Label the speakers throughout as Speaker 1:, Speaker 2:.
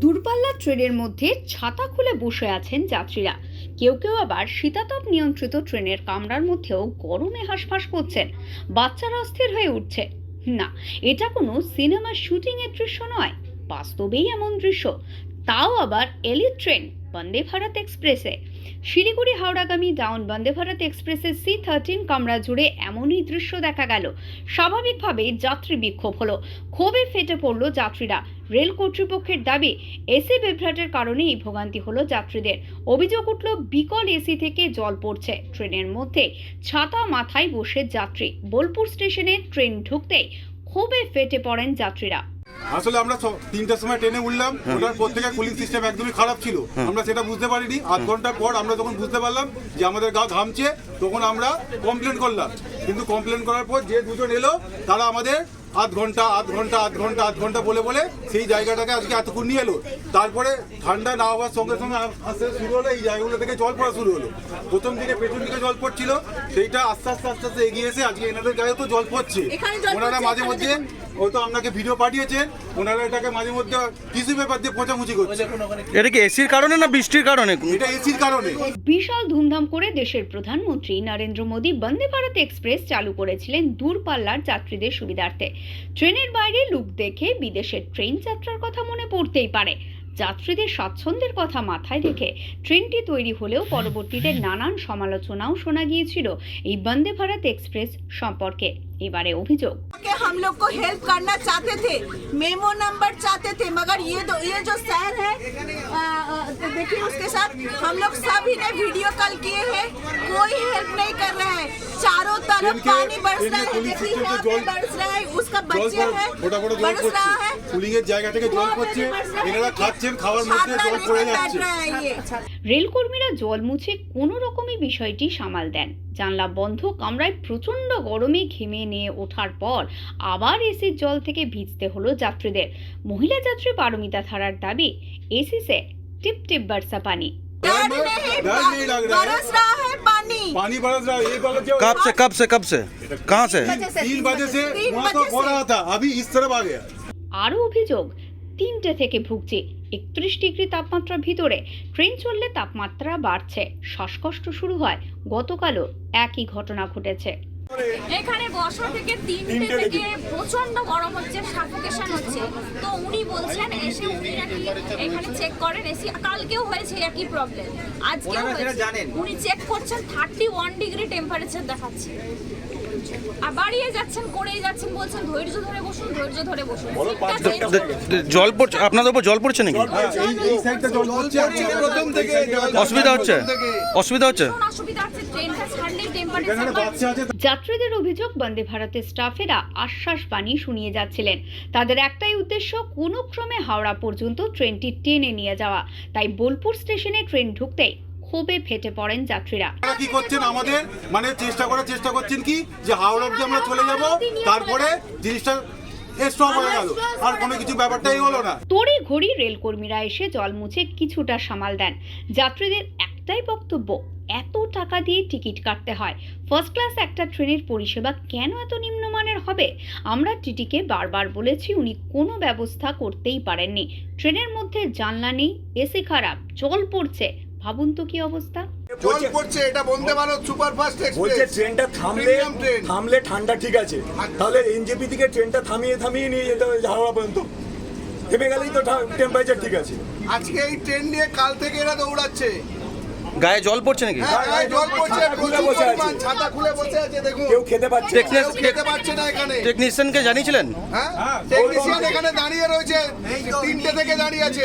Speaker 1: দূরপাল্লার ট্রেনের মধ্যে ছাতা খুলে বসে আছেন যাত্রীরা। কেউ কেউ আবার শীতাতপ নিয়ন্ত্রিত ট্রেনের কামরার মধ্যেও গরমে হাঁসফাঁস করছেন। বাচ্চারা অস্থির হয়ে উঠছে। না, এটা কোনো সিনেমার শুটিংয়ের দৃশ্য নয়। বাস্তবেই এমন দৃশ্য। তাও আবার এলিট ট্রেন। বন্দে ভারত এক্সপ্রেসে। শিলিগুড়ি, হাওড়াগামী ডাউন বন্দে ভারত এক্সপ্রেসের সি থার্টিন কামরা জুড়ে এমনই দৃশ্য দেখা গেল। স্বাভাবিকভাবেই যাত্রী বিক্ষোভ হলো। ক্ষোভে ফেটে পড়ল যাত্রীরা। রেল কর্তৃপক্ষের দাবি, এসি বিভ্রাটের কারণে এই ভোগান্তি হলো যাত্রীদের। অভিযোগ উঠল, বিকল এসি থেকে জল পড়ছে। ট্রেনের মধ্যে ছাতা মাথায় বসে যাত্রী। বোলপুর স্টেশনে ট্রেন ঢুকতেই ক্ষোভে ফেটে পড়েন যাত্রীরা।
Speaker 2: আসলে আমরা তিনটার সময় ট্রেনে উঠলাম ওটার পর থেকে কুলিং সিস্টেম একদমই খারাপ ছিল। আমরা সেটা বুঝতে পারিনি। আধ ঘণ্টা পর আমরা যখন বুঝতে পারলাম যে আমাদের গা ঘামছে তখন আমরা কমপ্লেন করলাম। কিন্তু কমপ্লেন করার পর যে দুজন এলো তারা আমাদের আধ ঘণ্টা আধ ঘণ্টা আধ ঘণ্টা আধ ঘণ্টা বলে বলে সেই জায়গাটাকে আজকে এতক্ষণ নিয়ে এলো। তারপরে ঠান্ডা না হওয়ার সঙ্গে সঙ্গে আস্তে আস্তে শুরু হলো এই জায়গাগুলো থেকে জল পড়া শুরু হলো। প্রথম দিকে পেছন দিকে জল পড়ছিল সেইটা আস্তে আস্তে আস্তে আস্তে এগিয়ে এসে আজকে এনাদের গায়ে তো জল পড়ছে। ওনারা মাঝে
Speaker 3: এখানে
Speaker 2: মধ্যে তো আপনাকে ভিডিও পাঠিয়েছে ওনারা এটাকে মাঝে মধ্যে পেপার দিয়ে পোঁচামুচি করছে।
Speaker 4: এটা কি এসির কারণে না বৃষ্টির কারণে?
Speaker 2: এটা এসির কারণে।
Speaker 1: বিশাল ধুমধাম করে দেশের প্রধানমন্ত্রী নরেন্দ্র মোদী বন্দে ভারত এক্সপ্রেস চালু করেছিলেন দূরপাল্লার যাত্রীদের সুবিধার্থে। ট্রেনের বাইরে লুক দেখে বিদেশের ট্রেন যাত্রার কথা মনে পড়তেই পারে। যাত্রীদের স্বাচ্ছন্দ্যের কথা মাথায় রেখে ট্রেনটি তৈরি হলেও পরবর্তীতে নানান সমালোচনাও শোনা গিয়েছিল এই বন্দে ভারত এক্সপ্রেস সম্পর্কে এবারে অভিযোগ
Speaker 3: कि हम लोग को हेल्प करना चाहते थे मेमो नंबर चाहते थे मगर ये दो ये जो सैर है आ, आ, तो देखिए उसके साथ हम लोग सभी ने वीडियो कॉल किए हैं कोई हेल्प नहीं कर रहा है चारों तरफ
Speaker 2: इनके-
Speaker 3: पानी बरस
Speaker 2: इनके
Speaker 3: रहा है
Speaker 2: पुलिस
Speaker 3: देखिए
Speaker 2: सिस्टम
Speaker 3: यहाँ
Speaker 2: से
Speaker 3: पे
Speaker 2: जल-
Speaker 3: बरस रहा है उसका
Speaker 2: জল
Speaker 3: बच्चे है
Speaker 2: ফোটা ফোটা জল
Speaker 3: बरस रहा है
Speaker 2: পড়ছে কুলিং এর জায়গা থেকে জল পড়ছে এনারা খাচ্ছেন খাওয়ার মধ্যে
Speaker 3: छाता
Speaker 2: জল পড়ে
Speaker 3: लेके बैठ
Speaker 2: যাচ্ছে
Speaker 3: रहा है ये
Speaker 1: রেলকর্মীরা জল মুছে কোনো রকমই বিষয়টি সামাল দেন জানলা বন্ধ কামরায় প্রচণ্ড গরমে ঘেমে নিয়ে ওঠার পর আবার এসির জল থেকে ভিজতে হলো যাত্রীদের মহিলা যাত্রী পারমিতা থারার দাবি এসিসে টিপ টিপ বর্ষা পানি
Speaker 3: डर नहीं
Speaker 2: डर नहीं लग रहा है।
Speaker 3: बरस रहा है पानी
Speaker 2: पानी बरस रहा है ये वाला जो
Speaker 4: कब से कब से कब से कहाँ से
Speaker 2: तीन बजे से
Speaker 3: तीन
Speaker 2: वहाँ तो
Speaker 3: बजे
Speaker 2: हो
Speaker 3: से।
Speaker 2: रहा था अभी इस तरफ आ गया
Speaker 1: আরও অভিযোগ তিনটে থেকে ভুগছে একত্রিশ ডিগ্রি তাপমাত্রার ভিতরে ট্রেন চললে তাপমাত্রা বাড়ছে শ্বাসকষ্ট শুরু হয় গতকালও একই ঘটনা ঘটেছে
Speaker 5: এখানে বছর থেকে তিনটে থেকে প্রচণ্ড গরম হচ্ছে সাফোকেশন হচ্ছে। তো উনি বলছেন এসে উনি নাকি এখানে চেক করেন এসি কালকেও হয়েছে একই প্রবলেম আজকেও হয়েছে। উনি চেক করছেন থার্টি ওয়ান ডিগ্রি টেম্পারেচার দেখাচ্ছে। আর বাড়িয়ে যাচ্ছেন করেই যাচ্ছেন বলছেন ধৈর্য ধরে বসুন ধৈর্য ধরে বসুন।
Speaker 4: জল পড়ছে আপনাদের উপর জল পড়ছে নাকি?
Speaker 2: হ্যাঁ,
Speaker 4: অসুবিধা হচ্ছে? অসুবিধা হচ্ছে?
Speaker 5: অসুবিধা
Speaker 1: যাত্রীদের অভিযোগ বন্দে ভারতের স্টাফেরা আশ্বাস বাণী শুনিয়ে যাচ্ছিলেন। তাদের একটাই উদ্দেশ্য কোনো ক্রমে হাওড়া পর্যন্ত ট্রেনটি টেনে নিয়ে যাওয়া। তাই বোলপুর স্টেশনে ট্রেন ঢুকতেই ক্ষোভে ফেটে পড়েন যাত্রীরা।
Speaker 2: কি করছেন আমাদের? মানে চেষ্টা করার চেষ্টা করছেন কি? যে হাওড়া অব্দি আমরা চলে যাব তারপরে জিনিসটা স্টপ গেল। আর কোনো কিছু ব্যাপারটাই হলো না।
Speaker 1: তড়ি ঘড়ি রেলকর্মীরা এসে জল মুছে কিছুটা সামাল দেন। যাত্রীদের একটাই বক্তব্য এত টাকা দিয়ে টিকিট কাটতে হয়। ফার্স্ট ক্লাস একটা ট্রেনের পরিষেবা কেন এত নিম্নমানের হবে? আমরা টিটিকে বারবার বলেছি উনি কোনো ব্যবস্থা করতেই পারেননি। ট্রেনের মধ্যে জানলা নেই এসি খারাপ জল পড়ছে। ভাবুন তো কি অবস্থা?
Speaker 6: জল পড়ছে এটা বন্দে ভারত সুপারফাস্ট
Speaker 7: বলছে
Speaker 6: এক্সপ্রেস
Speaker 7: ট্রেনটা থামলে থামলে ঠান্ডা ঠিক আছে। তাহলে এনজেপি থেকে ট্রেনটা থামিয়ে থামিয়ে নিয়ে যেতে হবে হাওড়া পর্যন্ত। থেমে গেলেই তো টেম্পারেচার ঠিক আছে।
Speaker 6: আজকে এই ট্রেন নিয়ে কাল থেকে এরা দৌড়াচ্ছে।
Speaker 4: গায়ে জল পড়ছে নাকি?
Speaker 6: হ্যাঁ গায়ে জল পড়ছে
Speaker 7: খুলে
Speaker 6: প্রচুর
Speaker 7: বসে আছে।
Speaker 6: পরিমাণ ছাতা খুলে বসে আছে দেখুন।
Speaker 7: কেউ খেতে পাচ্ছে না।
Speaker 6: কেউ খেতে পারছে না এখানে।
Speaker 4: টেকনিশিয়ানকে জানিয়েছিলেন?
Speaker 6: হ্যাঁ? টেকনিশিয়ান এখানে দাঁড়িয়ে রয়েছে। তিনটে থেকে দাঁড়িয়ে আছে।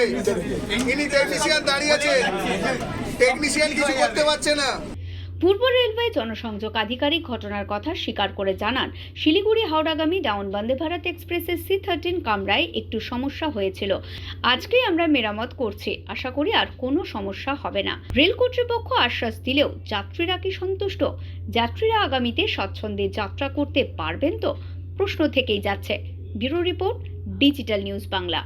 Speaker 6: ইনি টেকনিশিয়ান দাঁড়িয়ে আছে। টেকনিশিয়ান কিছু করতে পারছে না।
Speaker 1: পূর্ব রেলওয়ে জনসংযোগ আধিকারিক ঘটনার কথা স্বীকার করে জানান, শিলিগুড়ি হাওড়াগামী ডাউন বন্দে ভারত এক্সপ্রেসের সি থার্টিন কামরায় একটু সমস্যা হয়েছিল। আজকেই আমরা মেরামত করছি, আশা করি আর কোনো সমস্যা হবে না। রেল কর্তৃপক্ষ আশ্বাস দিলেও যাত্রীরা কি সন্তুষ্ট? যাত্রীরা আগামীতে স্বচ্ছন্দে যাত্রা করতে পারবেন তো? প্রশ্ন থেকেই যাচ্ছে। Bureau report, digital news Bangla.